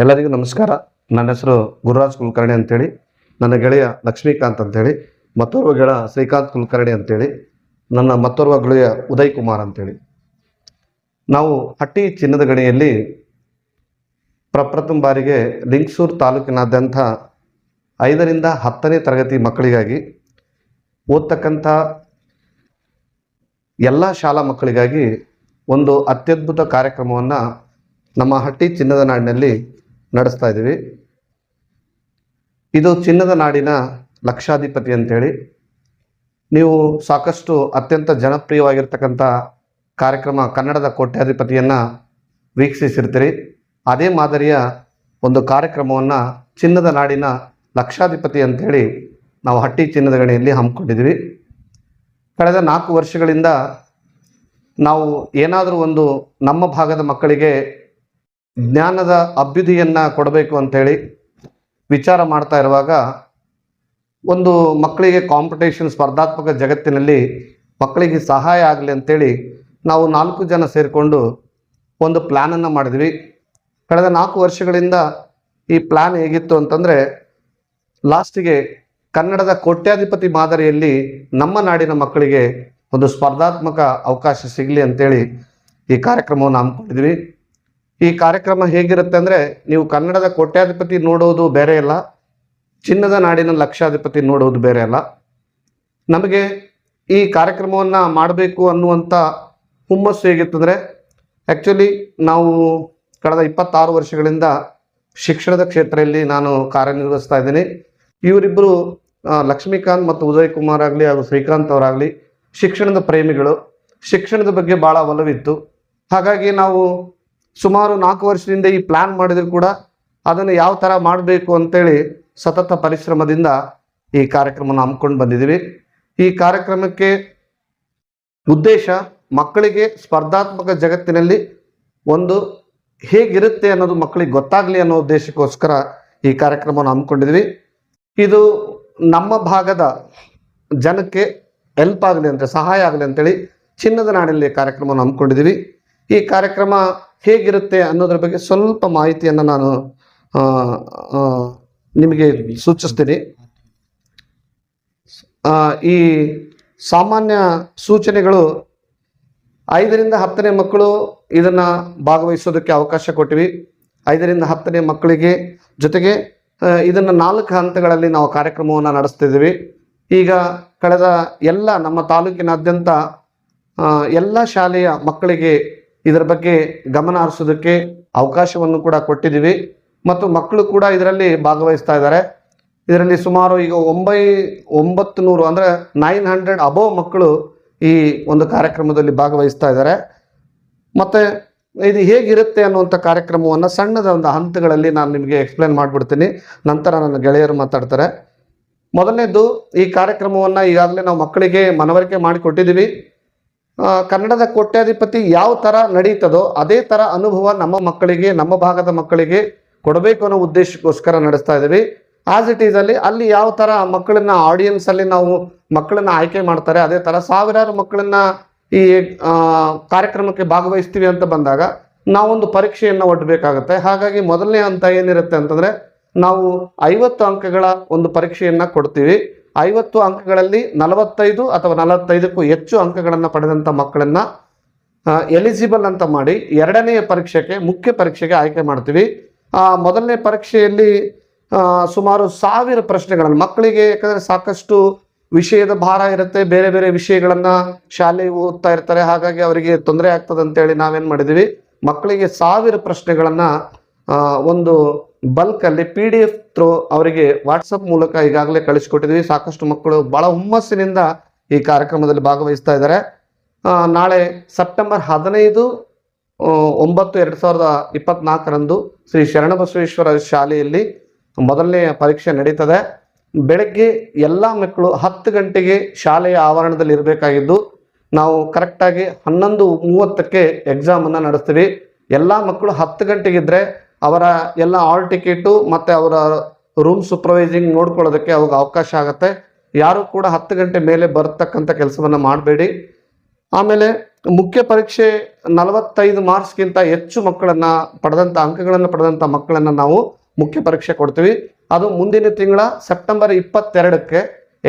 ಎಲ್ಲರಿಗೂ ನಮಸ್ಕಾರ. ನನ್ನ ಹೆಸರು ಗುರುರಾಜ್ ಕುಲಕರ್ಣಿ ಅಂತೇಳಿ. ನನ್ನ ಗೆಳೆಯ ಲಕ್ಷ್ಮೀಕಾಂತ್ ಅಂತೇಳಿ. ಮತ್ತೋರ್ವ ಗೆಳ ಶ್ರೀಕಾಂತ್ ಕುಲಕರ್ಣಿ ಅಂತೇಳಿ. ನನ್ನ ಮತ್ತೋರ್ವ ಗೆಳೆಯ ಉದಯ್ ಕುಮಾರ್ ಅಂತೇಳಿ. ನಾವು ಹಟ್ಟಿ ಚಿನ್ನದ ಗಣಿಯಲ್ಲಿ ಪ್ರಪ್ರಥಮ ಬಾರಿಗೆ ಲಿಂಗಸೂರು ತಾಲೂಕಿನಾದ್ಯಂತ ಐದರಿಂದ ಹತ್ತನೇ ತರಗತಿ ಮಕ್ಕಳಿಗಾಗಿ ಓದ್ತಕ್ಕಂಥ ಎಲ್ಲ ಶಾಲಾ ಮಕ್ಕಳಿಗಾಗಿ ಒಂದು ಅತ್ಯದ್ಭುತ ಕಾರ್ಯಕ್ರಮವನ್ನು ನಮ್ಮ ಹಟ್ಟಿ ಚಿನ್ನದ ನಾಡಿನಲ್ಲಿ ನಡೆಸ್ತಾ ಇದ್ದೀವಿ. ಇದು ಚಿನ್ನದ ನಾಡಿನ ಲಕ್ಷಾಧಿಪತಿ ಅಂತೇಳಿ. ನೀವು ಸಾಕಷ್ಟು ಅತ್ಯಂತ ಜನಪ್ರಿಯವಾಗಿರ್ತಕ್ಕಂಥ ಕಾರ್ಯಕ್ರಮ ಕನ್ನಡದ ಕೋಟ್ಯಾಧಿಪತಿಯನ್ನು ವೀಕ್ಷಿಸಿರ್ತೀರಿ. ಅದೇ ಮಾದರಿಯ ಒಂದು ಕಾರ್ಯಕ್ರಮವನ್ನು ಚಿನ್ನದ ನಾಡಿನ ಲಕ್ಷಾಧಿಪತಿ ಅಂತೇಳಿ ನಾವು ಹಟ್ಟಿ ಚಿನ್ನದ ಗಣಿಯಲ್ಲಿ ಹಮ್ಮಿಕೊಂಡಿದ್ವಿ ಕಳೆದ ನಾಲ್ಕು ವರ್ಷಗಳಿಂದ ನಾವು ಏನಾದರೂ ಒಂದು ನಮ್ಮ ಭಾಗದ ಮಕ್ಕಳಿಗೆ ಜ್ಞಾನದ ಅಭ್ಯುದಯನ್ನು ಕೊಡಬೇಕು ಅಂತೇಳಿ ವಿಚಾರ ಮಾಡ್ತಾ ಇರುವಾಗ ಒಂದು ಮಕ್ಕಳಿಗೆ ಕಾಂಪಿಟೇಷನ್ ಸ್ಪರ್ಧಾತ್ಮಕ ಜಗತ್ತಿನಲ್ಲಿ ಮಕ್ಕಳಿಗೆ ಸಹಾಯ ಆಗಲಿ ಅಂತೇಳಿ ನಾವು ನಾಲ್ಕು ಜನ ಸೇರಿಕೊಂಡು ಒಂದು ಪ್ಲ್ಯಾನನ್ನು ಮಾಡಿದ್ವಿ. ಕಳೆದ ನಾಲ್ಕು ವರ್ಷಗಳಿಂದ ಈ ಪ್ಲ್ಯಾನ್ ಹೇಗಿತ್ತು ಅಂತಂದರೆ ಲಾಸ್ಟಿಗೆ ಕನ್ನಡದ ಕೋಟ್ಯಾಧಿಪತಿ ಮಾದರಿಯಲ್ಲಿ ನಮ್ಮ ನಾಡಿನ ಮಕ್ಕಳಿಗೆ ಒಂದು ಸ್ಪರ್ಧಾತ್ಮಕ ಅವಕಾಶ ಸಿಗಲಿ ಅಂತೇಳಿ ಈ ಕಾರ್ಯಕ್ರಮವನ್ನು ಹಮ್ಮಿಕೊಂಡಿದ್ವಿ. ಈ ಕಾರ್ಯಕ್ರಮ ಹೇಗಿರುತ್ತೆ ಅಂದರೆ ನೀವು ಕನ್ನಡದ ಕೋಟ್ಯಾಧಿಪತಿ ನೋಡೋದು ಬೇರೆ ಅಲ್ಲ, ಚಿನ್ನದ ನಾಡಿನ ಲಕ್ಷಾಧಿಪತಿ ನೋಡೋದು ಬೇರೆ ಅಲ್ಲ. ನಮಗೆ ಈ ಕಾರ್ಯಕ್ರಮವನ್ನು ಮಾಡಬೇಕು ಅನ್ನುವಂಥ ಹುಮ್ಮಸ್ಸು ಹೇಗಿತ್ತಂದರೆ ಆ್ಯಕ್ಚುಲಿ ನಾವು ಕಳೆದ ಇಪ್ಪತ್ತಾರು ವರ್ಷಗಳಿಂದ ಶಿಕ್ಷಣದ ಕ್ಷೇತ್ರದಲ್ಲಿ ನಾನು ಕಾರ್ಯನಿರ್ವಹಿಸ್ತಾ ಇದ್ದೀನಿ. ಇವರಿಬ್ಬರು ಲಕ್ಷ್ಮೀಕಾಂತ್ ಮತ್ತು ಉದಯ್ ಕುಮಾರ್ ಆಗಲಿ ಹಾಗೂ ಶ್ರೀಕಾಂತ್ ಅವರಾಗಲಿ ಶಿಕ್ಷಣದ ಪ್ರೇಮಿಗಳು. ಶಿಕ್ಷಣದ ಬಗ್ಗೆ ಭಾಳ ಒಲವಿತ್ತು. ಹಾಗಾಗಿ ನಾವು ಸುಮಾರು ನಾಲ್ಕು ವರ್ಷದಿಂದ ಈ ಪ್ಲ್ಯಾನ್ ಮಾಡಿದ್ರು ಕೂಡ ಅದನ್ನು ಯಾವ ಥರ ಮಾಡಬೇಕು ಅಂತೇಳಿ ಸತತ ಪರಿಶ್ರಮದಿಂದ ಈ ಕಾರ್ಯಕ್ರಮವನ್ನು ಹಮ್ಮಿಕೊಂಡು ಬಂದಿದ್ದೀವಿ. ಈ ಕಾರ್ಯಕ್ರಮಕ್ಕೆ ಉದ್ದೇಶ ಮಕ್ಕಳಿಗೆ ಸ್ಪರ್ಧಾತ್ಮಕ ಜಗತ್ತಿನಲ್ಲಿ ಒಂದು ಹೇಗಿರುತ್ತೆ ಅನ್ನೋದು ಮಕ್ಕಳಿಗೆ ಗೊತ್ತಾಗಲಿ ಅನ್ನೋ ಉದ್ದೇಶಕ್ಕೋಸ್ಕರ ಈ ಕಾರ್ಯಕ್ರಮವನ್ನು ಹಮ್ಮಿಕೊಂಡಿದ್ವಿ ಇದು ನಮ್ಮ ಭಾಗದ ಜನಕ್ಕೆ ಹೆಲ್ಪ್ ಆಗಲಿ ಅಂತ, ಸಹಾಯ ಆಗಲಿ ಅಂತೇಳಿ ಚಿನ್ನದ ನಾಡಿನಲ್ಲಿ ಕಾರ್ಯಕ್ರಮವನ್ನು ಹಮ್ಮಿಕೊಂಡಿದ್ದೀವಿ. ಈ ಕಾರ್ಯಕ್ರಮ ಹೇಗಿರುತ್ತೆ ಅನ್ನೋದ್ರ ಬಗ್ಗೆ ಸ್ವಲ್ಪ ಮಾಹಿತಿಯನ್ನು ನಾನು ನಿಮಗೆ ಸೂಚಿಸ್ತೀನಿ. ಈ ಸಾಮಾನ್ಯ ಸೂಚನೆಗಳು ಐದರಿಂದ ಹತ್ತನೇ ಮಕ್ಕಳು ಇದನ್ನು ಭಾಗವಹಿಸೋದಕ್ಕೆ ಅವಕಾಶ ಕೊಟ್ಟಿವಿ. ಐದರಿಂದ ಹತ್ತನೇ ಮಕ್ಕಳಿಗೆ ಜೊತೆಗೆ ಇದನ್ನು ನಾಲ್ಕು ಹಂತಗಳಲ್ಲಿ ನಾವು ಕಾರ್ಯಕ್ರಮವನ್ನು ನಡೆಸ್ತಿದ್ದೀವಿ. ಈಗ ಕಳೆದ ಎಲ್ಲ ನಮ್ಮ ತಾಲೂಕಿನಾದ್ಯಂತ ಎಲ್ಲ ಶಾಲೆಯ ಮಕ್ಕಳಿಗೆ ಇದರ ಬಗ್ಗೆ ಗಮನ ಹರಿಸೋದಕ್ಕೆ ಅವಕಾಶವನ್ನು ಕೂಡ ಕೊಟ್ಟಿದ್ದೀವಿ. ಮತ್ತು ಮಕ್ಕಳು ಕೂಡ ಇದರಲ್ಲಿ ಭಾಗವಹಿಸ್ತಾ ಇದ್ದಾರೆ. ಇದರಲ್ಲಿ ಸುಮಾರು ಈಗ ಒಂಬೈ ಒಂಬತ್ತು ನೂರು ಅಂದರೆ ನೈನ್ ಹಂಡ್ರೆಡ್ ಅಬೋವ್ ಮಕ್ಕಳು ಈ ಒಂದು ಕಾರ್ಯಕ್ರಮದಲ್ಲಿ ಭಾಗವಹಿಸ್ತಾ ಇದ್ದಾರೆ. ಮತ್ತು ಇದು ಹೇಗಿರುತ್ತೆ ಅನ್ನುವಂಥ ಕಾರ್ಯಕ್ರಮವನ್ನು ಸಣ್ಣದ ಒಂದು ಹಂತಗಳಲ್ಲಿ ನಾನು ನಿಮಗೆ ಎಕ್ಸ್ಪ್ಲೇನ್ ಮಾಡಿಬಿಡ್ತೀನಿ. ನಂತರ ನನ್ನ ಗೆಳೆಯರು ಮಾತಾಡ್ತಾರೆ. ಮೊದಲನೇದು ಈ ಕಾರ್ಯಕ್ರಮವನ್ನು ಈಗಾಗಲೇ ನಾವು ಮಕ್ಕಳಿಗೆ ಮನವರಿಕೆ ಮಾಡಿಕೊಟ್ಟಿದ್ದೀವಿ. ಕನ್ನಡದ ಕೋಟ್ಯಾಧಿಪತಿ ಯಾವ ಥರ ನಡೀತದೋ ಅದೇ ಥರ ಅನುಭವ ನಮ್ಮ ಮಕ್ಕಳಿಗೆ, ನಮ್ಮ ಭಾಗದ ಮಕ್ಕಳಿಗೆ ಕೊಡಬೇಕು ಅನ್ನೋ ಉದ್ದೇಶಕ್ಕೋಸ್ಕರ ನಡೆಸ್ತಾ ಇದ್ದೀವಿ. ಆಸ್ ಇಟ್ ಈಸಲ್ಲಿ ಅಲ್ಲಿ ಯಾವ ಥರ ಮಕ್ಕಳನ್ನ ಆಡಿಯನ್ಸ್ ಅಲ್ಲಿ ನಾವು ಮಕ್ಕಳನ್ನ ಆಯ್ಕೆ ಮಾಡ್ತಾರೆ, ಅದೇ ಥರ ಸಾವಿರಾರು ಮಕ್ಕಳನ್ನ ಈ ಕಾರ್ಯಕ್ರಮಕ್ಕೆ ಭಾಗವಹಿಸ್ತೀವಿ ಅಂತ ಬಂದಾಗ ನಾವೊಂದು ಪರೀಕ್ಷೆಯನ್ನು ಒಡ್ಡಬೇಕಾಗುತ್ತೆ ಹಾಗಾಗಿ ಮೊದಲನೇ ಹಂತ ಏನಿರುತ್ತೆ ಅಂತಂದರೆ ನಾವು ಐವತ್ತು ಅಂಕಗಳ ಒಂದು ಪರೀಕ್ಷೆಯನ್ನು ಕೊಡ್ತೀವಿ. ಐವತ್ತು ಅಂಕಗಳಲ್ಲಿ ನಲವತ್ತೈದು ಅಥವಾ ನಲವತ್ತೈದಕ್ಕೂ ಹೆಚ್ಚು ಅಂಕಗಳನ್ನು ಪಡೆದಂಥ ಮಕ್ಕಳನ್ನು ಎಲಿಜಿಬಲ್ ಅಂತ ಮಾಡಿ ಎರಡನೆಯ ಪರೀಕ್ಷೆಗೆ, ಮುಖ್ಯ ಪರೀಕ್ಷೆಗೆ ಆಯ್ಕೆ ಮಾಡ್ತೀವಿ. ಮೊದಲನೇ ಪರೀಕ್ಷೆಯಲ್ಲಿ ಸುಮಾರು ಸಾವಿರ ಪ್ರಶ್ನೆಗಳನ್ನು, ಮಕ್ಕಳಿಗೆ ಯಾಕಂದರೆ ಸಾಕಷ್ಟು ವಿಷಯದ ಭಾರ ಇರುತ್ತೆ, ಬೇರೆ ಬೇರೆ ವಿಷಯಗಳನ್ನು ಶಾಲೆ ಓದ್ತಾ ಇರ್ತಾರೆ, ಹಾಗಾಗಿ ಅವರಿಗೆ ತೊಂದರೆ ಆಗ್ತದೆ ಅಂತೇಳಿ ನಾವೇನು ಮಾಡಿದ್ದೀವಿ, ಮಕ್ಕಳಿಗೆ ಸಾವಿರ ಪ್ರಶ್ನೆಗಳನ್ನು ಒಂದು ಬಲ್ಕಲ್ಲಿ ಪಿ ಡಿ ಎಫ್ ಥ್ರೂ ಅವರಿಗೆ ವಾಟ್ಸಪ್ ಮೂಲಕ ಈಗಾಗಲೇ ಕಳಿಸ್ಕೊಟ್ಟಿದ್ವಿ ಸಾಕಷ್ಟು ಮಕ್ಕಳು ಭಾಳ ಹುಮ್ಮಸ್ಸಿನಿಂದ ಈ ಕಾರ್ಯಕ್ರಮದಲ್ಲಿ ಭಾಗವಹಿಸ್ತಾ ಇದ್ದಾರೆ. ನಾಳೆ ಸೆಪ್ಟೆಂಬರ್ ಹದಿನೈದು ಒಂಬತ್ತು ಎರಡು ಸಾವಿರದ ಇಪ್ಪತ್ನಾಲ್ಕರಂದು ಶ್ರೀ ಶರಣಬಸವೇಶ್ವರ ಶಾಲೆಯಲ್ಲಿ ಮೊದಲನೆಯ ಪರೀಕ್ಷೆ ನಡೀತದೆ. ಬೆಳಗ್ಗೆ ಎಲ್ಲ ಮಕ್ಕಳು ಹತ್ತು ಗಂಟೆಗೆ ಶಾಲೆಯ ಆವರಣದಲ್ಲಿ ಇರಬೇಕಾಗಿದ್ದು, ನಾವು ಕರೆಕ್ಟಾಗಿ ಹನ್ನೊಂದು ಮೂವತ್ತಕ್ಕೆ ಎಕ್ಸಾಮನ್ನು ನಡೆಸ್ತೀವಿ. ಎಲ್ಲ ಮಕ್ಕಳು ಹತ್ತು ಗಂಟೆಗಿದ್ದರೆ ಅವರ ಎಲ್ಲ ಆಲ್ ಟಿಕೆಟು ಮತ್ತು ಅವರ ರೂಮ್ ಸೂಪರ್ವೈಸಿಂಗ್ ನೋಡ್ಕೊಳ್ಳೋದಕ್ಕೆ ಅವಾಗ ಅವಕಾಶ ಆಗುತ್ತೆ. ಯಾರು ಕೂಡ ಹತ್ತು ಗಂಟೆ ಮೇಲೆ ಬರತಕ್ಕಂಥ ಕೆಲಸವನ್ನು ಮಾಡಬೇಡಿ. ಆಮೇಲೆ ಮುಖ್ಯ ಪರೀಕ್ಷೆ ನಲವತ್ತೈದು ಮಾರ್ಕ್ಸ್ಗಿಂತ ಹೆಚ್ಚು ಮಕ್ಕಳನ್ನು ಪಡೆದಂಥ ಅಂಕಗಳನ್ನು ಪಡೆದಂಥ ಮಕ್ಕಳನ್ನು ನಾವು ಮುಖ್ಯ ಪರೀಕ್ಷೆ ಕೊಡ್ತೀವಿ. ಅದು ಮುಂದಿನ ತಿಂಗಳ ಸೆಪ್ಟೆಂಬರ್ ಇಪ್ಪತ್ತೆರಡಕ್ಕೆ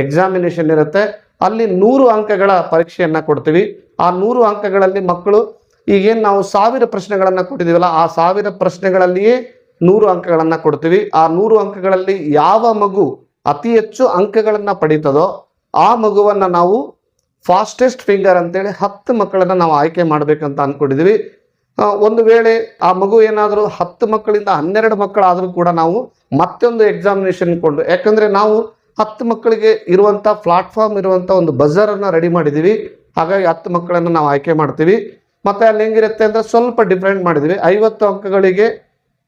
ಎಕ್ಸಾಮಿನೇಷನ್ ಇರುತ್ತೆ. ಅಲ್ಲಿ ನೂರು ಅಂಕಗಳ ಪರೀಕ್ಷೆಯನ್ನು ಕೊಡ್ತೀವಿ. ಆ ನೂರು ಅಂಕಗಳಲ್ಲಿ ಮಕ್ಕಳು ಈಗೇನು ನಾವು ಸಾವಿರ ಪ್ರಶ್ನೆಗಳನ್ನು ಕೊಟ್ಟಿದ್ದೀವಲ್ಲ ಆ ಸಾವಿರ ಪ್ರಶ್ನೆಗಳಲ್ಲಿಯೇ ನೂರು ಅಂಕಗಳನ್ನು ಕೊಡ್ತೀವಿ. ಆ ನೂರು ಅಂಕಗಳಲ್ಲಿ ಯಾವ ಮಗು ಅತಿ ಹೆಚ್ಚು ಅಂಕಗಳನ್ನು ಪಡೀತದೋ, ಆ ಮಗುವನ್ನ ನಾವು ಫಾಸ್ಟೆಸ್ಟ್ ಫಿಂಗರ್ ಅಂತೇಳಿ ಹತ್ತು ಮಕ್ಕಳನ್ನ ನಾವು ಆಯ್ಕೆ ಮಾಡಬೇಕಂತ ಅಂದ್ಕೊಂಡಿದ್ದೀವಿ ಒಂದು ವೇಳೆ ಆ ಮಗು ಏನಾದರೂ ಹತ್ತು ಮಕ್ಕಳಿಂದ ಹನ್ನೆರಡು ಮಕ್ಕಳಾದರೂ ಕೂಡ ನಾವು ಮತ್ತೊಂದು ಎಕ್ಸಾಮಿನೇಷನ್ ಕೊಂಡು ಯಾಕಂದರೆ ನಾವು ಹತ್ತು ಮಕ್ಕಳಿಗೆ ಇರುವಂಥ ಪ್ಲಾಟ್ಫಾರ್ಮ್ ಇರುವಂಥ ಒಂದು ಬಜರನ್ನು ರೆಡಿ ಮಾಡಿದ್ದೀವಿ ಹಾಗಾಗಿ ಹತ್ತು ಮಕ್ಕಳನ್ನು ನಾವು ಆಯ್ಕೆ ಮಾಡ್ತೀವಿ. ಮತ್ತೆ ಅಲ್ಲಿ ಹೆಂಗಿರುತ್ತೆ ಅಂದ್ರೆ ಸ್ವಲ್ಪ ಡಿಫ್ರೆಂಟ್ ಮಾಡಿದ್ವಿ. ಐವತ್ತು ಅಂಕಗಳಿಗೆ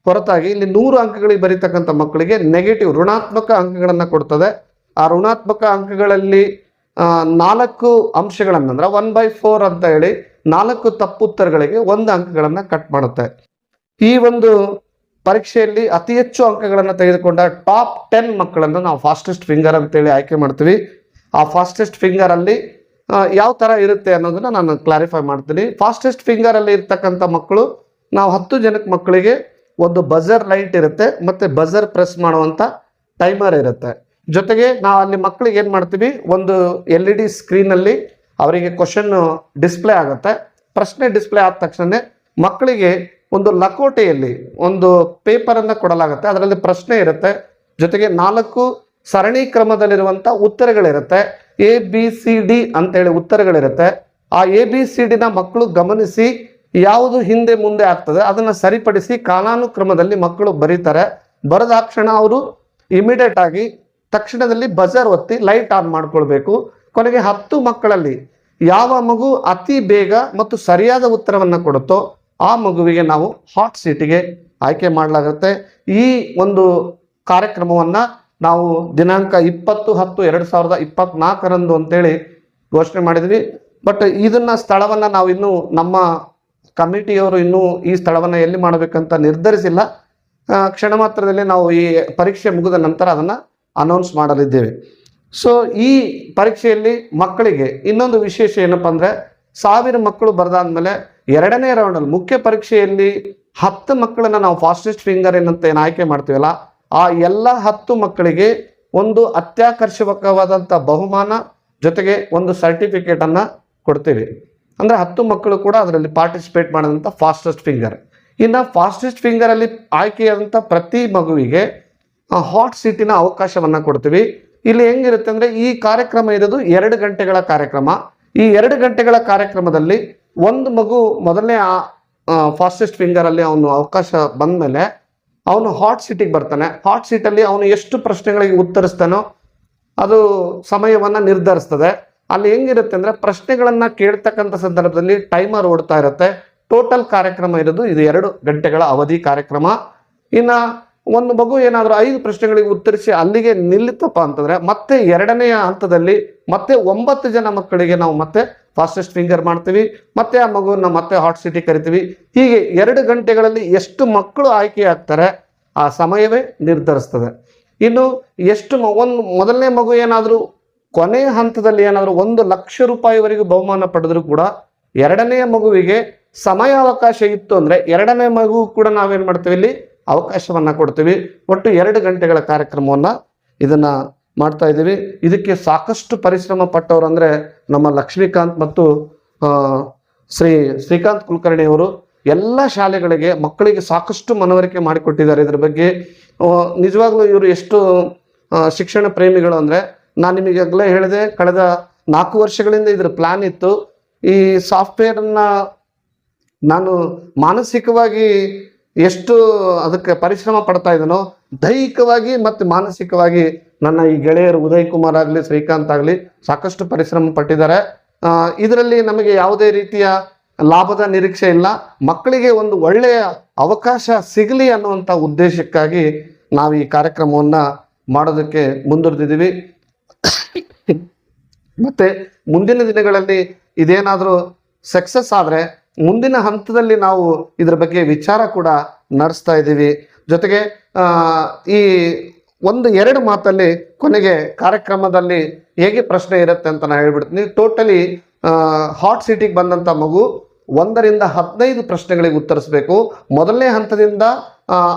ಹೊರತಾಗಿ ಇಲ್ಲಿ ನೂರು ಅಂಕಗಳಿಗೆ ಬರೀತಕ್ಕಂಥ ಮಕ್ಕಳಿಗೆ ನೆಗೆಟಿವ್ ಋಣಾತ್ಮಕ ಅಂಕಗಳನ್ನು ಕೊಡ್ತದೆ. ಆ ಋಣಾತ್ಮಕ ಅಂಕಗಳಲ್ಲಿ ನಾಲ್ಕು ಅಂಶಗಳನ್ನ ಅಂದ್ರೆ ಒನ್ ಬೈ ಫೋರ್ ಅಂತ ಹೇಳಿ ನಾಲ್ಕು ತಪ್ಪುತ್ತರಗಳಿಗೆ ಒಂದು ಅಂಕಗಳನ್ನು ಕಟ್ ಮಾಡುತ್ತೆ. ಈ ಒಂದು ಪರೀಕ್ಷೆಯಲ್ಲಿ ಅತಿ ಹೆಚ್ಚು ಅಂಕಗಳನ್ನು ತೆಗೆದುಕೊಂಡ ಟಾಪ್ ಟೆನ್ ಮಕ್ಕಳನ್ನು ನಾವು ಫಾಸ್ಟೆಸ್ಟ್ ಫಿಂಗರ್ ಅಂತೇಳಿ ಆಯ್ಕೆ ಮಾಡ್ತೀವಿ. ಆ ಫಾಸ್ಟೆಸ್ಟ್ ಫಿಂಗರ್ ಅಲ್ಲಿ ಆ, ಯಾವ ತರ ಇರುತ್ತೆ ಅನ್ನೋದನ್ನ ನಾನು ಕ್ಲಾರಿಫೈ ಮಾಡ್ತೀನಿ. ಫಾಸ್ಟೆಸ್ಟ್ ಫಿಂಗರ್ ಅಲ್ಲಿ ಇರ್ತಕ್ಕಂಥ ಮಕ್ಕಳು, ನಾವು ಹತ್ತು ಜನಕ್ಕೆ ಮಕ್ಕಳಿಗೆ ಒಂದು ಬಜರ್ ಲೈಟ್ ಇರುತ್ತೆ, ಮತ್ತೆ ಬಜರ್ ಪ್ರೆಸ್ ಮಾಡುವಂತ ಟೈಮರ್ ಇರುತ್ತೆ. ಜೊತೆಗೆ ನಾವು ಅಲ್ಲಿ ಮಕ್ಕಳಿಗೆ ಏನು ಮಾಡ್ತೀವಿ, ಒಂದು ಎಲ್ ಇ ಡಿ ಸ್ಕ್ರೀನಲ್ಲಿ ಅವರಿಗೆ ಕ್ವಶನ್ ಡಿಸ್ಪ್ಲೇ ಆಗುತ್ತೆ. ಪ್ರಶ್ನೆ ಡಿಸ್ಪ್ಲೇ ಆದ ತಕ್ಷಣ ಮಕ್ಕಳಿಗೆ ಒಂದು ಲಕೋಟೆಯಲ್ಲಿ ಒಂದು ಪೇಪರನ್ನು ಕೊಡಲಾಗುತ್ತೆ. ಅದರಲ್ಲಿ ಪ್ರಶ್ನೆ ಇರುತ್ತೆ. ಜೊತೆಗೆ ನಾಲ್ಕು ಸರಣಿ ಕ್ರಮದಲ್ಲಿರುವಂಥ ಉತ್ತರಗಳಿರುತ್ತೆ. ಎ ಬಿ ಸಿ ಡಿ ಅಂತೇಳಿ ಉತ್ತರಗಳಿರುತ್ತೆ. ಆ ಎ ಬಿ ಸಿ ಡಿನ ಮಕ್ಕಳು ಗಮನಿಸಿ ಯಾವುದು ಹಿಂದೆ ಮುಂದೆ ಆಗ್ತದೆ, ಅದನ್ನು ಸರಿಪಡಿಸಿ ಕಾಲಾನುಕ್ರಮದಲ್ಲಿ ಮಕ್ಕಳು ಬರೀತಾರೆ. ಬರೆದಾಕ್ಷಣ ಅವರು ಇಮಿಡಿಯೇಟ್ ಆಗಿ ತಕ್ಷಣದಲ್ಲಿ ಬಜರ್ ಒತ್ತಿ ಲೈಟ್ ಆನ್ ಮಾಡ್ಕೊಳ್ಬೇಕು. ಕೊನೆಗೆ ಹತ್ತು ಮಕ್ಕಳಲ್ಲಿ ಯಾವ ಮಗು ಅತಿ ಬೇಗ ಮತ್ತು ಸರಿಯಾದ ಉತ್ತರವನ್ನು ಕೊಡುತ್ತೋ ಆ ಮಗುವಿಗೆ ನಾವು ಹಾಟ್ ಸೀಟಿಗೆ ಆಯ್ಕೆ ಮಾಡಲಾಗುತ್ತೆ. ಈ ಒಂದು ಕಾರ್ಯಕ್ರಮವನ್ನ ನಾವು ದಿನಾಂಕ ಇಪ್ಪತ್ತು ಹತ್ತು ಎರಡು ಸಾವಿರದ ಇಪ್ಪತ್ನಾಲ್ಕರಂದು ಅಂತೇಳಿ ಘೋಷಣೆ ಮಾಡಿದ್ವಿ. ಬಟ್ ಇದನ್ನ ಸ್ಥಳವನ್ನ ನಾವು ಇನ್ನೂ ನಮ್ಮ ಕಮಿಟಿಯವರು ಇನ್ನೂ ಈ ಸ್ಥಳವನ್ನ ಎಲ್ಲಿ ಮಾಡಬೇಕಂತ ನಿರ್ಧರಿಸಿಲ್ಲ. ಕ್ಷಣ ಮಾತ್ರದಲ್ಲಿ ನಾವು ಈ ಪರೀಕ್ಷೆ ಮುಗಿದ ನಂತರ ಅದನ್ನ ಅನೌನ್ಸ್ ಮಾಡಲಿದ್ದೇವೆ. ಸೊ ಈ ಪರೀಕ್ಷೆಯಲ್ಲಿ ಮಕ್ಕಳಿಗೆ ಇನ್ನೊಂದು ವಿಶೇಷ ಏನಪ್ಪ ಅಂದ್ರೆ ಸಾವಿರ ಮಕ್ಕಳು ಬರೆದಾದ್ಮೇಲೆ ಎರಡನೇ ರೌಂಡಲ್ಲಿ ಮುಖ್ಯ ಪರೀಕ್ಷೆಯಲ್ಲಿ ಹತ್ತು ಮಕ್ಕಳನ್ನ ನಾವು ಫಾಸ್ಟೆಸ್ಟ್ ಫಿಂಗರ್ ಏನಂತ ಏನು ಆಯ್ಕೆ ಮಾಡ್ತೀವಲ್ಲ ಆ ಎಲ್ಲ ಹತ್ತು ಮಕ್ಕಳಿಗೆ ಒಂದು ಅತ್ಯಾಕರ್ಷಕವಾದಂಥ ಬಹುಮಾನ ಜೊತೆಗೆ ಒಂದು ಸರ್ಟಿಫಿಕೇಟ್ ಅನ್ನ ಕೊಡ್ತೀವಿ. ಅಂದ್ರೆ ಹತ್ತು ಮಕ್ಕಳು ಕೂಡ ಅದರಲ್ಲಿ ಪಾರ್ಟಿಸಿಪೇಟ್ ಮಾಡಿದಂಥ ಫಾಸ್ಟೆಸ್ಟ್ ಫಿಂಗರ್ ಇನ್ನು ಫಾಸ್ಟೆಸ್ಟ್ ಫಿಂಗರ್ ಅಲ್ಲಿ ಆಯ್ಕೆಯಾದಂಥ ಪ್ರತಿ ಮಗುವಿಗೆ ಹಾಟ್ ಸೀಟಿನ ಅವಕಾಶವನ್ನು ಕೊಡ್ತೀವಿ. ಇಲ್ಲಿ ಹೆಂಗಿರುತ್ತೆ ಅಂದ್ರೆ ಈ ಕಾರ್ಯಕ್ರಮ ಇರೋದು ಎರಡು ಗಂಟೆಗಳ ಕಾರ್ಯಕ್ರಮ. ಈ ಎರಡು ಗಂಟೆಗಳ ಕಾರ್ಯಕ್ರಮದಲ್ಲಿ ಒಂದು ಮಗು ಮೊದಲನೇ ಆ ಫಾಸ್ಟೆಸ್ಟ್ ಫಿಂಗರ್ ಅಲ್ಲಿ ಅವನು ಅವಕಾಶ ಬಂದ್ಮೇಲೆ ಅವನು ಹಾಟ್ ಸೀಟಿಗೆ ಬರ್ತಾನೆ. ಹಾಟ್ ಸೀಟಲ್ಲಿ ಅವನು ಎಷ್ಟು ಪ್ರಶ್ನೆಗಳಿಗೆ ಉತ್ತರಿಸ್ತಾನೋ ಅದು ಸಮಯವನ್ನ ನಿರ್ಧರಿಸ್ತದೆ. ಅಲ್ಲಿ ಹೆಂಗಿರುತ್ತೆ ಅಂದ್ರೆ ಪ್ರಶ್ನೆಗಳನ್ನು ಕೇಳ್ತಕ್ಕಂಥ ಸಂದರ್ಭದಲ್ಲಿ ಟೈಮರ್ ಓಡ್ತಾ ಇರುತ್ತೆ. ಟೋಟಲ್ ಕಾರ್ಯಕ್ರಮ ಇರೋದು ಇದು ಎರಡು ಗಂಟೆಗಳ ಅವಧಿ ಕಾರ್ಯಕ್ರಮ. ಇನ್ನ ಒಂದು ಮಗು ಏನಾದರೂ ಐದು ಪ್ರಶ್ನೆಗಳಿಗೆ ಉತ್ತರಿಸಿ ಅಲ್ಲಿಗೆ ನಿಲ್ಲಿತಪ್ಪ ಅಂತಂದ್ರೆ ಮತ್ತೆ ಎರಡನೆಯ ಹಂತದಲ್ಲಿ ಮತ್ತೆ ಒಂಬತ್ತು ಜನ ಮಕ್ಕಳಿಗೆ ನಾವು ಮತ್ತೆ ಫಾಸ್ಟೆಸ್ಟ್ ಫಿಂಗರ್ ಮಾಡ್ತೀವಿ, ಮತ್ತೆ ಆ ಮಗುವನ್ನ ಮತ್ತೆ ಹಾಟ್ ಸಿಟಿ ಕರಿತೀವಿ. ಹೀಗೆ ಎರಡು ಗಂಟೆಗಳಲ್ಲಿ ಎಷ್ಟು ಮಕ್ಕಳು ಆಯ್ಕೆ ಆಗ್ತಾರೆ ಆ ಸಮಯವೇ ನಿರ್ಧರಿಸ್ತದೆ. ಇನ್ನು ಎಷ್ಟು ಒಂದು ಮೊದಲನೇ ಮಗು ಏನಾದರೂ ಕೊನೆಯ ಹಂತದಲ್ಲಿ ಏನಾದರೂ ಒಂದು ಲಕ್ಷ ರೂಪಾಯಿವರೆಗೂ ಬಹುಮಾನ ಪಡೆದರೂ ಕೂಡ ಎರಡನೆಯ ಮಗುವಿಗೆ ಸಮಯಾವಕಾಶ ಇತ್ತು ಅಂದ್ರೆ ಎರಡನೇ ಮಗು ಕೂಡ ನಾವೇನು ಮಾಡ್ತೀವಿ ಇಲ್ಲಿ ಅವಕಾಶವನ್ನ ಕೊಡ್ತೀವಿ. ಒಟ್ಟು ಎರಡು ಗಂಟೆಗಳ ಕಾರ್ಯಕ್ರಮವನ್ನು ಇದನ್ನು ಮಾಡ್ತಾ ಇದ್ದೀವಿ. ಇದಕ್ಕೆ ಸಾಕಷ್ಟು ಪರಿಶ್ರಮ ಪಟ್ಟವರು ಅಂದರೆ ನಮ್ಮ ಲಕ್ಷ್ಮೀಕಾಂತ್ ಮತ್ತು ಶ್ರೀ ಶ್ರೀಕಾಂತ್ ಕುಲಕರ್ಣಿ ಅವರು ಎಲ್ಲ ಶಾಲೆಗಳಿಗೆ ಮಕ್ಕಳಿಗೆ ಸಾಕಷ್ಟು ಮನವರಿಕೆ ಮಾಡಿಕೊಟ್ಟಿದ್ದಾರೆ ಇದ್ರ ಬಗ್ಗೆ. ನಿಜವಾಗ್ಲೂ ಇವರು ಎಷ್ಟು ಶಿಕ್ಷಣ ಪ್ರೇಮಿಗಳು ಅಂದರೆ ನಾನು ನಿಮಗಾಗಲೇ ಹೇಳಿದೆ, ಕಳೆದ ನಾಲ್ಕು ವರ್ಷಗಳಿಂದ ಇದ್ರ ಪ್ಲಾನ್ ಇತ್ತು. ಈ ಸಾಫ್ಟ್ವೇರನ್ನು ನಾನು ಮಾನಸಿಕವಾಗಿ ಎಷ್ಟು ಅದಕ್ಕೆ ಪರಿಶ್ರಮ ಪಡ್ತಾ ಇದನೋ ದೈಹಿಕವಾಗಿ ಮತ್ತು ಮಾನಸಿಕವಾಗಿ ನನ್ನ ಈ ಗೆಳೆಯರು ಉದಯ್ ಕುಮಾರ್ ಆಗಲಿ, ಶ್ರೀಕಾಂತ್ ಆಗಲಿ ಸಾಕಷ್ಟು ಪರಿಶ್ರಮ ಪಟ್ಟಿದ್ದಾರೆ. ಇದರಲ್ಲಿ ನಮಗೆ ಯಾವುದೇ ರೀತಿಯ ಲಾಭದ ನಿರೀಕ್ಷೆ ಇಲ್ಲ. ಮಕ್ಕಳಿಗೆ ಒಂದು ಒಳ್ಳೆಯ ಅವಕಾಶ ಸಿಗಲಿ ಅನ್ನುವಂಥ ಉದ್ದೇಶಕ್ಕಾಗಿ ನಾವು ಈ ಕಾರ್ಯಕ್ರಮವನ್ನ ಮಾಡೋದಕ್ಕೆ ಮುಂದುವರೆದಿದ್ದೀವಿ. ಮತ್ತೆ ಮುಂದಿನ ದಿನಗಳಲ್ಲಿ ಇದೇನಾದರೂ ಸಕ್ಸಸ್ ಆದರೆ ಮುಂದಿನ ಹಂತದಲ್ಲಿ ನಾವು ಇದರ ಬಗ್ಗೆ ವಿಚಾರ ಕೂಡ ನಡೆಸ್ತಾ ಇದ್ದೀವಿ. ಜೊತೆಗೆ ಈ ಒಂದು ಎರಡು ಮಾತಲ್ಲಿ ಕೊನೆಗೆ ಕಾರ್ಯಕ್ರಮದಲ್ಲಿ ಹೇಗೆ ಪ್ರಶ್ನೆ ಇರುತ್ತೆ ಅಂತ ನಾನು ಹೇಳ್ಬಿಡ್ತೀನಿ. ಟೋಟಲಿ ಹಾಟ್ ಸೀಟಿಗೆ ಬಂದಂಥ ಮಗು ಒಂದರಿಂದ ಹದಿನೈದು ಪ್ರಶ್ನೆಗಳಿಗೆ ಉತ್ತರಿಸಬೇಕು. ಮೊದಲನೇ ಹಂತದಿಂದ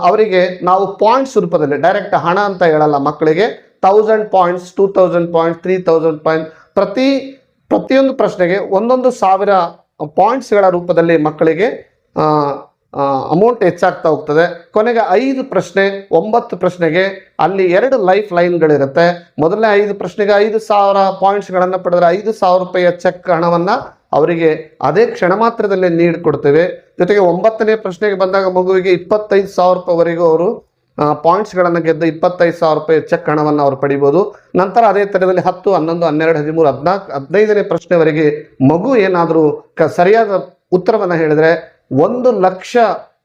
ಅವರಿಗೆ ನಾವು ಪಾಯಿಂಟ್ಸ್ ರೂಪದಲ್ಲಿ ಡೈರೆಕ್ಟ್ ಹಣ ಅಂತ ಹೇಳಲ್ಲ ಮಕ್ಕಳಿಗೆ thousand points two thousand points three thousand point ಪ್ರತಿ, ಪ್ರತಿಯೊಂದು ಪ್ರಶ್ನೆಗೆ ಒಂದೊಂದು ಸಾವಿರ ಪಾಯಿಂಟ್ಸ್ಗಳ ರೂಪದಲ್ಲಿ ಮಕ್ಕಳಿಗೆ ಅಮೌಂಟ್ ಹೆಚ್ಚಾಗ್ತಾ ಹೋಗ್ತದೆ. ಕೊನೆಗೆ ಐದು ಪ್ರಶ್ನೆ, ಒಂಬತ್ತು ಪ್ರಶ್ನೆಗೆ ಅಲ್ಲಿ ಎರಡು ಲೈಫ್ ಲೈನ್ಗಳಿರುತ್ತೆ ಮೊದಲನೇ ಐದು ಪ್ರಶ್ನೆಗೆ ಐದು ಸಾವಿರ ಪಾಯಿಂಟ್ಸ್ಗಳನ್ನು ಪಡೆದರೆ ಐದು ಸಾವಿರ ರೂಪಾಯಿಯ ಚೆಕ್ ಹಣವನ್ನು ಅವರಿಗೆ ಅದೇ ಕ್ಷಣ ಮಾತ್ರದಲ್ಲಿ ನೀಡಿಕೊಡ್ತೇವೆ. ಜೊತೆಗೆ ಒಂಬತ್ತನೇ ಪ್ರಶ್ನೆಗೆ ಬಂದಾಗ ಮಗುವಿಗೆ ಇಪ್ಪತ್ತೈದು ಸಾವಿರ ರೂಪಾಯಿವರೆಗೂ ಅವರು ಪಾಯಿಂಟ್ಸ್ಗಳನ್ನು ಗೆದ್ದು ಇಪ್ಪತ್ತೈದು ಸಾವಿರ ರೂಪಾಯಿ ಚೆಕ್ ಹಣವನ್ನು ಅವರು ಪಡಿಬೋದು. ನಂತರ ಅದೇ ತರದಲ್ಲಿ ಹತ್ತು, ಹನ್ನೊಂದು, ಹನ್ನೆರಡು, ಹದಿಮೂರು, ಹದಿನಾಲ್ಕು, ಹದಿನೈದನೇ ಪ್ರಶ್ನೆವರೆಗೆ ಮಗು ಏನಾದರೂ ಕ, ಸರಿಯಾದ ಉತ್ತರವನ್ನು ಹೇಳಿದರೆ ಒಂದು ಲಕ್ಷ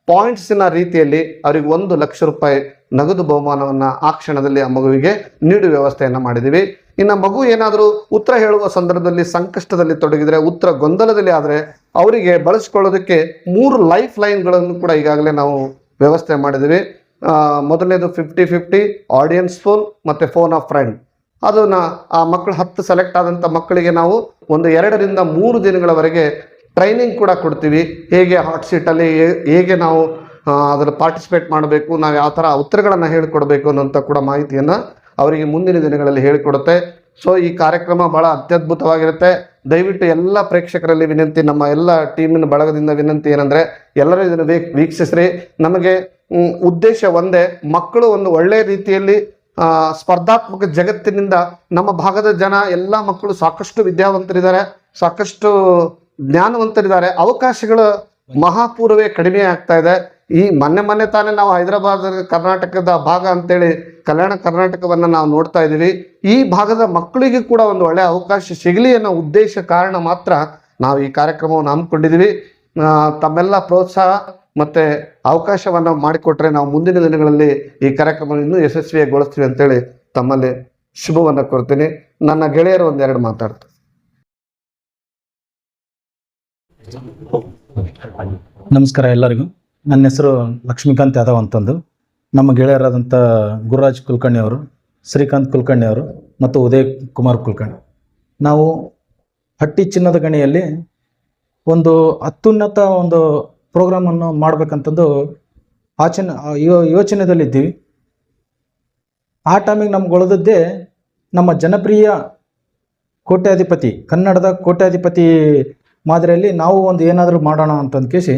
ಪಾಯಿಂಟ್ಸಿನ ರೀತಿಯಲ್ಲಿ ಅವರಿಗೆ ಒಂದು ಲಕ್ಷ ರೂಪಾಯಿ ನಗದು ಬಹುಮಾನವನ್ನು ಆ ಕ್ಷಣದಲ್ಲಿ ಆ ಮಗುವಿಗೆ ನೀಡುವ ವ್ಯವಸ್ಥೆಯನ್ನು ಮಾಡಿದ್ದೀವಿ ಇನ್ನು ಮಗು ಏನಾದರೂ ಉತ್ತರ ಹೇಳುವ ಸಂದರ್ಭದಲ್ಲಿ ಸಂಕಷ್ಟದಲ್ಲಿ ತೊಡಗಿದರೆ, ಉತ್ತರ ಗೊಂದಲದಲ್ಲಿ ಆದರೆ ಅವರಿಗೆ ಬಳಸ್ಕೊಳ್ಳೋದಕ್ಕೆ ಮೂರು ಲೈಫ್ ಲೈನ್ಗಳನ್ನು ಕೂಡ ಈಗಾಗಲೇ ನಾವು ವ್ಯವಸ್ಥೆ ಮಾಡಿದ್ದೀವಿ ಮೊದಲನೇದು ಫಿಫ್ಟಿ ಫಿಫ್ಟಿ ಆಡಿಯನ್ಸ್ ಫೋನ್ ಮತ್ತು ಫೋನ್ ಆಫ್ ಫ್ರೆಂಡ್ ಅದನ್ನು ಆ ಮಕ್ಕಳು ಹತ್ತು ಸೆಲೆಕ್ಟ್ ಆದಂಥ ಮಕ್ಕಳಿಗೆ ನಾವು ಒಂದು ಎರಡರಿಂದ ಮೂರು ದಿನಗಳವರೆಗೆ ಟ್ರೈನಿಂಗ್ ಕೂಡ ಕೊಡ್ತೀವಿ. ಹೇಗೆ ಹಾಟ್ ಸೀಟಲ್ಲಿ ಹೇಗೆ ನಾವು ಅದರಲ್ಲಿ ಅದರ ಪಾರ್ಟಿಸಿಪೇಟ್ ಮಾಡಬೇಕು, ನಾವು ಯಾವ ಥರ ಉತ್ತರಗಳನ್ನು ಹೇಳಿಕೊಡ್ಬೇಕು ಅನ್ನೋಂಥ ಕೂಡ ಮಾಹಿತಿಯನ್ನು ಅವರಿಗೆ ಮುಂದಿನ ದಿನಗಳಲ್ಲಿ ಹೇಳಿಕೊಡುತ್ತೆ. ಸೊ ಈ ಕಾರ್ಯಕ್ರಮ ಭಾಳ ಅತ್ಯದ್ಭುತವಾಗಿರುತ್ತೆ. ದಯವಿಟ್ಟು ಎಲ್ಲ ಪ್ರೇಕ್ಷಕರಲ್ಲಿ ವಿನಂತಿ, ನಮ್ಮ ಎಲ್ಲ ಟೀಮಿನ ಬಳಗದಿಂದ ವಿನಂತಿ ಏನಂದರೆ ಎಲ್ಲರೂ ಇದನ್ನು ವೀಕ್, ವೀಕ್ಷಿಸ್ರಿ. ನಮಗೆ ಉದ್ದೇಶ ಒಂದೇ, ಮಕ್ಕಳು ಒಂದು ಒಳ್ಳೆಯ ರೀತಿಯಲ್ಲಿ ಸ್ಪರ್ಧಾತ್ಮಕ ಜಗತ್ತಿನಿಂದ ನಮ್ಮ ಭಾಗದ ಜನ, ಎಲ್ಲ ಮಕ್ಕಳು ಸಾಕಷ್ಟು ವಿದ್ಯಾವಂತರಿದ್ದಾರೆ, ಸಾಕಷ್ಟು ಜ್ಞಾನವಂತರಿದ್ದಾರೆ. ಅವಕಾಶಗಳು ಮಹಾಪೂರ್ವೇ ಕಡಿಮೆ ಆಗ್ತಾ ಇದೆ. ಈ ಮೊನ್ನೆ ಮೊನ್ನೆ ತಾನೇ ನಾವು ಹೈದರಾಬಾದ್, ಕರ್ನಾಟಕದ ಭಾಗ ಅಂತೇಳಿ, ಕಲ್ಯಾಣ ಕರ್ನಾಟಕವನ್ನು ನಾವು ನೋಡ್ತಾ ಇದ್ದೀವಿ. ಈ ಭಾಗದ ಮಕ್ಕಳಿಗೆ ಕೂಡ ಒಂದು ಒಳ್ಳೆಯ ಅವಕಾಶ ಸಿಗಲಿ ಅನ್ನೋ ಉದ್ದೇಶ ಕಾರಣ ಮಾತ್ರ ನಾವು ಈ ಕಾರ್ಯಕ್ರಮವನ್ನು ಹಮ್ಮಿಕೊಂಡಿದ್ದೀವಿ. ತಮ್ಮೆಲ್ಲ ಪ್ರೋತ್ಸಾಹ ಮತ್ತು ಅವಕಾಶವನ್ನು ಮಾಡಿಕೊಟ್ರೆ ನಾವು ಮುಂದಿನ ದಿನಗಳಲ್ಲಿ ಈ ಕಾರ್ಯಕ್ರಮವನ್ನು ಇನ್ನೂ ಯಶಸ್ವಿಯಾಗೊಳಿಸ್ತೀವಿ ಅಂತೇಳಿ ತಮ್ಮಲ್ಲಿ ಶುಭವನ್ನು ಕೊಡ್ತೀನಿ ನನ್ನ ಗೆಳೆಯರು ಒಂದೆರಡು ಮಾತಾಡ್ತಾರೆ. ನಮಸ್ಕಾರ ಎಲ್ಲರಿಗೂ. ನನ್ನ ಹೆಸರು ಲಕ್ಷ್ಮೀಕಾಂತ್ ಯಾದವ್ ಅಂತಂದು. ನಮ್ಮ ಗೆಳೆಯರಾದಂಥ ಗುರುರಾಜ್ ಕುಲಕರ್ಣಿ ಅವರು, ಶ್ರೀಕಾಂತ್ ಕುಲಕರ್ಣಿ ಅವರು ಮತ್ತು ಉದಯ್ ಕುಮಾರ್ ಕುಲಕರ್ಣಿ. ನಾವು ಹಟ್ಟಿ ಚಿನ್ನದ ಗಣಿಯಲ್ಲಿ ಒಂದು ಅತ್ಯುನ್ನತ ಒಂದು ಪ್ರೋಗ್ರಾಮನ್ನು ಮಾಡಬೇಕಂತಂದು ಆಚನೆ ಯೋಚನೆದಲ್ಲಿದ್ದೀವಿ ಆ ಟೈಮಿಗೆ ನಮ್ಗೆ ಉಳಿದದ್ದೇ ನಮ್ಮ ಜನಪ್ರಿಯ ಕೋಟ್ಯಾಧಿಪತಿ, ಕನ್ನಡದ ಕೋಟ್ಯಾಧಿಪತಿ ಮಾದರಿಯಲ್ಲಿ ನಾವು ಒಂದು ಏನಾದರೂ ಮಾಡೋಣ ಅಂತಂದು ಕೇಸಿ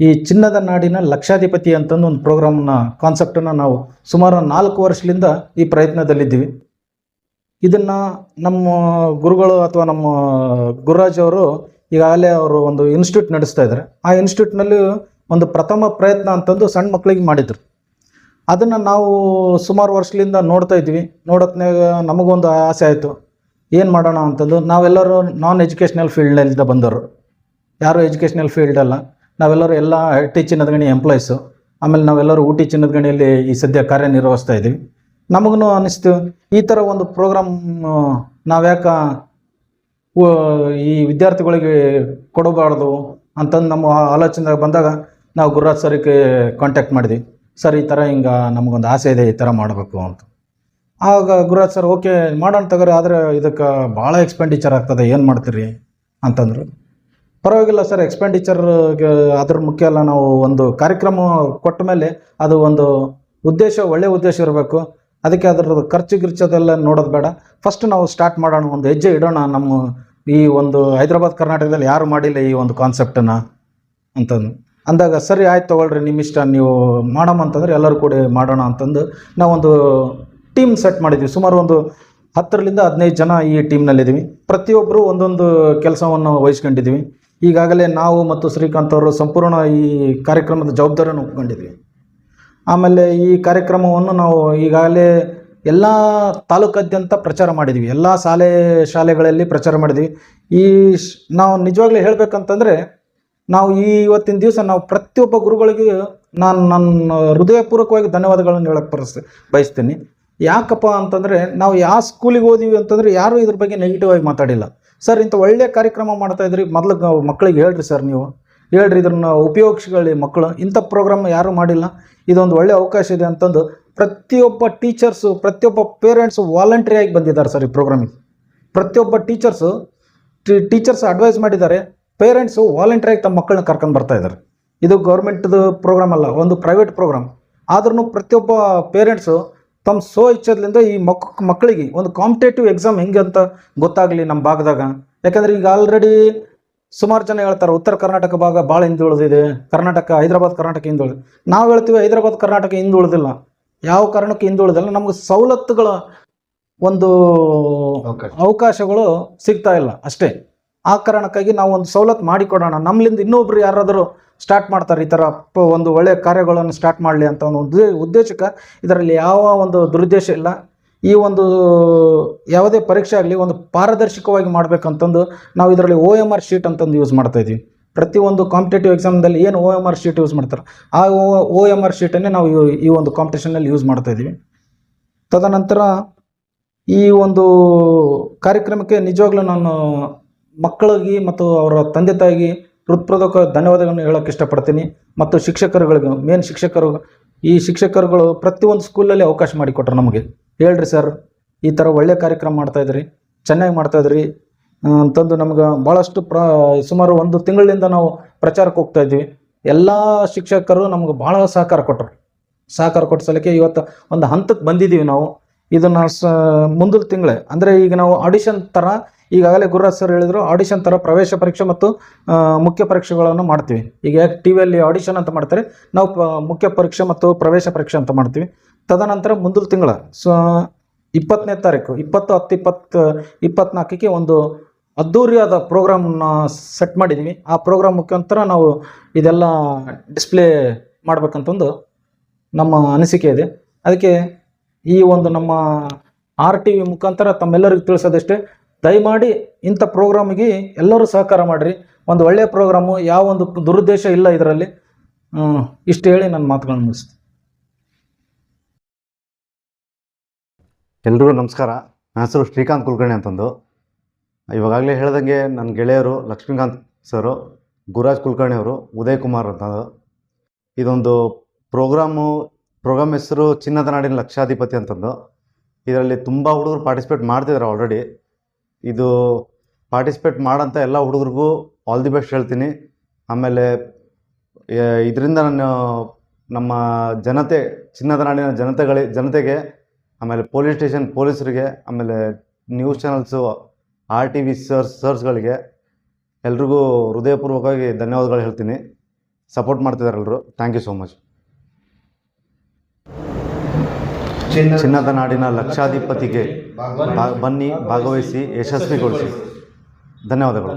ಈ ಚಿನ್ನದ ನಾಡಿನ ಲಕ್ಷಾಧಿಪತಿ ಅಂತಂದು ಒಂದು ಪ್ರೋಗ್ರಾಮ್ನ ಕಾನ್ಸೆಪ್ಟನ್ನು ನಾವು ಸುಮಾರು ನಾಲ್ಕು ವರ್ಷದಿಂದ ಈ ಪ್ರಯತ್ನದಲ್ಲಿದ್ದೀವಿ. ಇದನ್ನು ನಮ್ಮ ಗುರುಗಳು ಅಥವಾ ನಮ್ಮ ಗುರುರಾಜ್ ಅವರು ಈಗಾಗಲೇ ಅವರು ಒಂದು ಇನ್ಸ್ಟಿಟ್ಯೂಟ್ ನಡೆಸ್ತಾ ಇದ್ದಾರೆ. ಆ ಇನ್ಸ್ಟಿಟ್ಯೂಟ್ನಲ್ಲಿ ಒಂದು ಪ್ರಥಮ ಪ್ರಯತ್ನ ಅಂತಂದು ಸಣ್ಣ ಮಕ್ಕಳಿಗೆ ಮಾಡಿದ್ರು. ಅದನ್ನು ನಾವು ಸುಮಾರು ವರ್ಷದಿಂದ ನೋಡ್ತಾ ಇದ್ವಿ ನೋಡೋತ್ನಾಗ ನಮಗೊಂದು ಆಸೆ ಆಯಿತು. ಏನು ಮಾಡೋಣ ಅಂತಂದು ನಾವೆಲ್ಲರೂ ನಾನ್ ಎಜುಕೇಷ್ನಲ್ ಫೀಲ್ಡ್ನಿಂದ ಬಂದವರು. ಯಾರು ಎಜುಕೇಷ್ನಲ್ ಫೀಲ್ಡ್ ಅಲ್ಲ. ನಾವೆಲ್ಲರೂ ಎಲ್ಲ ಟಿ ಚಿನ್ನದ ಗಣಿ ಎಂಪ್ಲಾಯ್ಸು ಆಮೇಲೆ ನಾವೆಲ್ಲರೂ ಊಟಿ ಚಿನ್ನದ ಗಣಿಯಲ್ಲಿ ಈ ಸದ್ಯ ಕಾರ್ಯನಿರ್ವಹಿಸ್ತಾ ಇದ್ದೀವಿ. ನಮಗೂ ಅನಿಸ್ತು. ಈ ಥರ ಒಂದು ಪ್ರೋಗ್ರಾಮ್ ನಾವ್ಯಾಕ ಈ ವಿದ್ಯಾರ್ಥಿಗಳಿಗೆ ಕೊಡಬಾರ್ದು ಅಂತಂದು ನಮ್ಮ ಆಲೋಚನೆ ಬಂದಾಗ ನಾವು ಗುರುರಾಜ್ ಸರ್ಗೆ ಕಾಂಟ್ಯಾಕ್ಟ್ ಮಾಡಿದ್ವಿ. ಸರ್, ಈ ಥರ ಹಿಂಗೆ ನಮಗೊಂದು ಆಸೆ ಇದೆ, ಈ ಥರ ಮಾಡಬೇಕು ಅಂತ. ಆಗ ಗುರುರಾಜ್ ಸರ್, ಓಕೆ, ಮಾಡೋಣ ತಗೋರಿ, ಆದರೆ ಇದಕ್ಕೆ ಭಾಳ ಎಕ್ಸ್ಪೆಂಡಿಚರ್ ಆಗ್ತದೆ, ಏನು ಮಾಡ್ತೀರಿ ಅಂತಂದರು. ಪರವಾಗಿಲ್ಲ ಸರ್ ಎಕ್ಸ್ಪೆಂಡಿಚರ್ ಅದ್ರ ಮುಖ್ಯ ಅಲ್ಲ ನಾವು ಒಂದು ಕಾರ್ಯಕ್ರಮ ಕೊಟ್ಟ ಮೇಲೆ ಅದು ಒಂದು ಉದ್ದೇಶ ಒಳ್ಳೆಯ ಉದ್ದೇಶ ಇರಬೇಕು. ಅದಕ್ಕೆ ಅದರದ್ದು ಖರ್ಚು ಗಿರ್ಚದೆಲ್ಲ ನೋಡೋದು ಬೇಡ. ಫಸ್ಟ್ ನಾವು ಸ್ಟಾರ್ಟ್ ಮಾಡೋಣ, ಒಂದು ಹೆಜ್ಜೆ ಇಡೋಣ, ನಮ್ಮ ಈ ಒಂದು ಹೈದರಾಬಾದ್ ಕರ್ನಾಟಕದಲ್ಲಿ ಯಾರು ಮಾಡಿಲ್ಲ ಈ ಒಂದು ಕಾನ್ಸೆಪ್ಟನ್ನು ಅಂತಂದು. ಅಂದಾಗ, ಸರಿ, ಆಯ್ತು ತೊಗೊಳ್ರಿ ನಿಮ್ಮ ಇಷ್ಟ, ನೀವು ಮಾಡಮ್ಮ ಅಂತಂದ್ರೆ ಎಲ್ಲರೂ ಕೂಡ ಮಾಡೋಣ ಅಂತಂದು ನಾವೊಂದು ಟೀಮ್ ಸೆಟ್ ಮಾಡಿದ್ವಿ. ಸುಮಾರು ಒಂದು ಹತ್ತರಿಂದ ಹದಿನೈದು ಜನ ಈ ಟೀಮ್ನಲ್ಲಿದ್ದೀವಿ ಪ್ರತಿಯೊಬ್ಬರು ಒಂದೊಂದು ಕೆಲಸವನ್ನು ವಹಿಸ್ಕೊಂಡಿದ್ದೀವಿ. ಈಗಾಗಲೇ ನಾವು ಮತ್ತು ಶ್ರೀಕಾಂತ್ ಅವರು ಸಂಪೂರ್ಣ ಈ ಕಾರ್ಯಕ್ರಮದ ಜವಾಬ್ದಾರಿಯನ್ನು ಒಪ್ಕೊಂಡಿದ್ವಿ. ಆಮೇಲೆ ಈ ಕಾರ್ಯಕ್ರಮವನ್ನು ನಾವು ಈಗಾಗಲೇ ಎಲ್ಲ ತಾಲೂಕಾದ್ಯಂತ ಪ್ರಚಾರ ಮಾಡಿದ್ವಿ. ಎಲ್ಲ ಶಾಲೆ ಶಾಲೆಗಳಲ್ಲಿ ಪ್ರಚಾರ ಮಾಡಿದ್ವಿ. ಈ ನಾವು ನಿಜವಾಗ್ಲೂ ಹೇಳ್ಬೇಕಂತಂದರೆ, ನಾವು ಈ ಇವತ್ತಿನ ದಿವಸ ನಾವು ಪ್ರತಿಯೊಬ್ಬ ಗುರುಗಳಿಗೂ ನಾನು ನನ್ನ ಹೃದಯಪೂರ್ವಕವಾಗಿ ಧನ್ಯವಾದಗಳನ್ನು ಹೇಳಕ್ಕೆ ಬರಸ್, ಬಯಸ್ತೀನಿ. ಯಾಕಪ್ಪ ಅಂತಂದರೆ, ನಾವು ಯಾವ ಸ್ಕೂಲಿಗೆ ಹೋದಿವಿ ಅಂತಂದರೆ ಯಾರೂ ಇದ್ರ ಬಗ್ಗೆ ನೆಗೆಟಿವ್ ಆಗಿ ಮಾತಾಡಿಲ್ಲ. ಸರ್, ಇಂಥ ಒಳ್ಳೆಯ ಕಾರ್ಯಕ್ರಮ ಮಾಡ್ತಾ ಇದ್ರಿ, ಮೊದಲು ಮಕ್ಕಳಿಗೆ ಹೇಳ್ರಿ ಸರ್ ನೀವು. ಹೇಳ್ರಿ ಇದನ್ನು ಉಪಯೋಗಿಸ್ಕೊಳ್ಳಿ ಮಕ್ಕಳು ಇಂಥ ಪ್ರೋಗ್ರಾಮ್ ಯಾರೂ ಮಾಡಿಲ್ಲ. ಇದೊಂದು ಒಳ್ಳೆಯ ಅವಕಾಶ ಇದೆ ಅಂತಂದು ಪ್ರತಿಯೊಬ್ಬ ಟೀಚರ್ಸು ಪ್ರತಿಯೊಬ್ಬ ಪೇರೆಂಟ್ಸು ವಾಲಂಟ್ರಿಯಾಗಿ ಬಂದಿದ್ದಾರೆ ಸರ್ ಈ ಪ್ರೋಗ್ರಾಮಿಗೆ ಪ್ರತಿಯೊಬ್ಬ ಟೀಚರ್ಸು ಟೀಚರ್ಸ್ ಅಡ್ವೈಸ್ ಮಾಡಿದ್ದಾರೆ ಪೇರೆಂಟ್ಸು ವಾಲಂಟ್ರಿಯಾಗಿ ತಮ್ಮ ಮಕ್ಕಳನ್ನ ಕರ್ಕೊಂಡು ಬರ್ತಾ ಇದ್ದಾರೆ. ಇದು ಗೌರ್ಮೆಂಟ್ದು ಪ್ರೋಗ್ರಾಮ್ ಅಲ್ಲ, ಒಂದು ಪ್ರೈವೇಟ್ ಪ್ರೋಗ್ರಾಮ್ ಆದ್ರೂ ಪ್ರತಿಯೊಬ್ಬ ಪೇರೆಂಟ್ಸು ತಮ್ಮ ಸೋ ಇಚ್ಛದಿಂದ ಈ ಮಕ್, ಮಕ್ಕಳಿಗೆ ಒಂದು ಕಾಂಪಿಟೇಟಿವ್ ಎಕ್ಸಾಮ್ ಹೆಂಗೆ ಅಂತ ಗೊತ್ತಾಗಲಿ ನಮ್ಮ ಭಾಗದಾಗ. ಯಾಕಂದ್ರೆ ಈಗ ಆಲ್ರೆಡಿ ಸುಮಾರು ಜನ ಹೇಳ್ತಾರೆ, ಉತ್ತರ ಕರ್ನಾಟಕ ಭಾಗ ಭಾಳ ಹಿಂದುಳಿದಿದೆ, ಕರ್ನಾಟಕ ಹೈದರಾಬಾದ್ ಕರ್ನಾಟಕ ಹಿಂದುಳಿದಿದೆ. ನಾವು ಹೇಳ್ತೀವಿ ಹೈದರಾಬಾದ್ ಕರ್ನಾಟಕ ಹಿಂದುಳಿದಿಲ್ಲ. ಯಾವ ಕಾರಣಕ್ಕೆ ಹಿಂದುಳಿದಲ್ಲ. ನಮ್ಗೆ ಸವಲತ್ತುಗಳ ಒಂದು ಅವಕಾಶಗಳು ಸಿಗ್ತಾ ಇಲ್ಲ ಅಷ್ಟೇ. ಆ ಕಾರಣಕ್ಕಾಗಿ ನಾವು ಒಂದು ಸವಲತ್ತು ಮಾಡಿಕೊಡೋಣ. ನಮ್ಮಲ್ಲಿಂದ ಇನ್ನೊಬ್ರು ಯಾರಾದರೂ ಸ್ಟಾರ್ಟ್ ಮಾಡ್ತಾರೆ ಈ ಥರ ಒಂದು ಒಳ್ಳೆಯ ಕಾರ್ಯಗಳನ್ನು ಸ್ಟಾರ್ಟ್ ಮಾಡಲಿ ಅಂತ ಒಂದು ಉದ್ದೇ ಉದ್ದೇಶಕ್ಕೆ ಇದರಲ್ಲಿ ಯಾವ ಒಂದು ದುರುದ್ದೇಶ ಇಲ್ಲ. ಈ ಒಂದು ಯಾವುದೇ ಪರೀಕ್ಷೆ ಆಗಲಿ ಒಂದು ಪಾರದರ್ಶಕವಾಗಿ ಮಾಡಬೇಕಂತಂದು ನಾವು ಇದರಲ್ಲಿ ಓ ಎಂ ಆರ್ ಶೀಟ್ ಅಂತಂದು ಯೂಸ್ ಮಾಡ್ತಾಯಿದ್ವಿ ಪ್ರತಿಯೊಂದು ಕಾಂಪಿಟೇಟಿವ್ ಎಕ್ಸಾಮ್ದಲ್ಲಿ ಏನು O M R sheet use ಮಾಡ್ತಾರೆ ಆ ಓ ಎಂ ಆರ್ ಶೀಟನ್ನೇ ನಾವು ಈ ಒಂದು ಕಾಂಪಿಟೇಷನಲ್ಲಿ ಯೂಸ್ ಮಾಡ್ತಾ ಇದ್ದೀವಿ. ತದನಂತರ ಈ ಒಂದು ಕಾರ್ಯಕ್ರಮಕ್ಕೆ ನಿಜವಾಗ್ಲೂ ನಾನು ಮಕ್ಕಳಿಗೆ ಮತ್ತು ಅವರ ತಂದೆ ತಾಯಿಗೆ ಹೃತ್ಪೂರ್ವಕ ಧನ್ಯವಾದಗಳನ್ನು ಹೇಳೋಕೆ ಇಷ್ಟಪಡ್ತೀನಿ. ಮತ್ತು ಶಿಕ್ಷಕರುಗಳಿಗೆ ಮೇನ್ ಶಿಕ್ಷಕರು ಈ ಶಿಕ್ಷಕರುಗಳು ಪ್ರತಿಯೊಂದು ಸ್ಕೂಲಲ್ಲಿ ಅವಕಾಶ ಮಾಡಿಕೊಟ್ರು ನಮಗೆ. ಹೇಳ್ರಿ ಸರ್ ಈ ಥರ ಒಳ್ಳೆಯ ಕಾರ್ಯಕ್ರಮ ಮಾಡ್ತಾಯಿದ್ರಿ ಚೆನ್ನಾಗಿ ಮಾಡ್ತಾ ಇದ್ರಿ. ಆ, ಅಂತಂದು ನಮ್ಗೆ ಭಾಳಷ್ಟು ಪ್ರ, ಸುಮಾರು ಒಂದು ತಿಂಗಳಿಂದ ನಾವು ಪ್ರಚಾರಕ್ಕೆ ಹೋಗ್ತಾ ಇದ್ವಿ ಎಲ್ಲ ಶಿಕ್ಷಕರು ನಮ್ಗೆ ಭಾಳ ಸಹಕಾರ ಕೊಟ್ಟರು. ಸಹಕಾರ ಕೊಟ್ಟ ಸಲಕ್ಕೆ ಇವತ್ತು ಒಂದು ಹಂತಕ್ಕೆ ಬಂದಿದ್ದೀವಿ ನಾವು. ಇದನ್ನು ಸ, ಮುಂದಿನ ತಿಂಗಳೇ. ಅಂದರೆ ಈಗ ನಾವು ಆಡಿಷನ್ ಥರ ಈಗಾಗಲೇ ಗುರುರಾಜ್ ಸರ್ ಹೇಳಿದರು ಆಡಿಷನ್ ಥರ ಪ್ರವೇಶ ಪರೀಕ್ಷೆ ಮತ್ತು ಮುಖ್ಯ ಪರೀಕ್ಷೆಗಳನ್ನು ಮಾಡ್ತೀವಿ. ಈಗ ಯಾಕೆ ಟಿ ವಿಯಲ್ಲಿ ಆಡಿಷನ್ ಅಂತ ಮಾಡ್ತಾರೆ, ನಾವು ಮುಖ್ಯ ಪರೀಕ್ಷೆ ಮತ್ತು ಪ್ರವೇಶ ಪರೀಕ್ಷೆ ಅಂತ ಮಾಡ್ತೀವಿ. ತದನಂತರ ಮುಂದಿನ ತಿಂಗಳ, ಸೊ, ಇಪ್ಪತ್ತನೇ ತಾರೀಕು, ಇಪ್ಪತ್ತು ಹತ್ತು, ಇಪ್ಪತ್ತು, ಇಪ್ಪತ್ನಾಲ್ಕಕ್ಕೆ ಒಂದು ಅದ್ಧೂರಿಯಾದ ಪ್ರೋಗ್ರಾಮ್ನ ಸೆಟ್ ಮಾಡಿದ್ದೀವಿ ಆ ಪ್ರೋಗ್ರಾಮ್ ಮುಖಾಂತರ ನಾವು ಇದೆಲ್ಲ ಡಿಸ್ಪ್ಲೇ ಮಾಡಬೇಕಂತಂದು ನಮ್ಮ ಅನಿಸಿಕೆ ಇದೆ. ಅದಕ್ಕೆ ಈ ಒಂದು ನಮ್ಮ ಆರ್ ಟಿ ವಿ ಮುಖಾಂತರ ತಮ್ಮೆಲ್ಲರಿಗೂ ತಿಳಿಸೋದಷ್ಟೇ, ದಯಮಾಡಿ ಇಂಥ ಪ್ರೋಗ್ರಾಮಿಗೆ ಎಲ್ಲರೂ ಸಹಕಾರ ಮಾಡಿರಿ. ಒಂದು ಒಳ್ಳೆಯ ಪ್ರೋಗ್ರಾಮು, ಯಾವ ಒಂದು ದುರುದ್ದೇಶ ಇಲ್ಲ ಇದರಲ್ಲಿ. ಇಷ್ಟು ಹೇಳಿ ನನ್ನ ಮಾತುಗಳನ್ನು ಮುಗಿಸ್ತೀನಿ. ಎಲ್ರಿಗೂ ನಮಸ್ಕಾರ. ನನ್ನ ಹೆಸರು ಶ್ರೀಕಾಂತ್ ಕುಲಕರ್ಣಿ ಅಂತಂದು. ಇವಾಗಲೇ ಹೇಳ್ದಂಗೆ ನನ್ನ ಗೆಳೆಯರು ಲಕ್ಷ್ಮೀಕಾಂತ್ ಸರು ಗುರುರಾಜ್ ಕುಲಕರ್ಣಿ ಅವರು ಉದಯ್ ಕುಮಾರ್ ಅಂತ ಇದೊಂದು ಪ್ರೋಗ್ರಾಮು, ಪ್ರೋಗ್ರಾಮ್ ಹೆಸರು ಚಿನ್ನದ ನಾಡಿನ ಲಕ್ಷಾಧಿಪತಿ ಅಂತಂದು. ಇದರಲ್ಲಿ ತುಂಬ ಹುಡುಗರು ಪಾರ್ಟಿಸಿಪೇಟ್ ಮಾಡ್ತಿದ್ದಾರೆ ಆಲ್ರೆಡಿ. ಇದು ಪಾರ್ಟಿಸಿಪೇಟ್ ಮಾಡೋಂಥ ಎಲ್ಲ ಹುಡುಗರಿಗೂ ಆಲ್ ದಿ ಬೆಸ್ಟ್ ಹೇಳ್ತೀನಿ. ಆಮೇಲೆ ಇದರಿಂದ ನಾನು ನಮ್ಮ ಜನತೆ, ಚಿನ್ನದ ನಾಡಿನ ಜನತೆಗಳಿ, ಜನತೆಗೆ, ಆಮೇಲೆ ಪೊಲೀಸ್ ಸ್ಟೇಷನ್ ಪೊಲೀಸರಿಗೆ, ಆಮೇಲೆ news channels R T V sirs ಸರ್ಸ್ಗಳಿಗೆ ಎಲ್ರಿಗೂ ಹೃದಯಪೂರ್ವಕವಾಗಿ ಧನ್ಯವಾದಗಳು ಹೇಳ್ತೀನಿ. ಸಪೋರ್ಟ್ ಮಾಡ್ತಿದ್ದಾರೆ ಎಲ್ಲರೂ ಥ್ಯಾಂಕ್ ಯು ಸೋ ಮಚ್. ಚಿನ್ನದ ನಾಡಿನ ಲಕ್ಷಾಧಿಪತಿಗೆ ಬನ್ನಿ ಭಾಗವಹಿಸಿ ಯಶಸ್ವಿಗೊಳಿಸಿ. ಧನ್ಯವಾದಗಳು.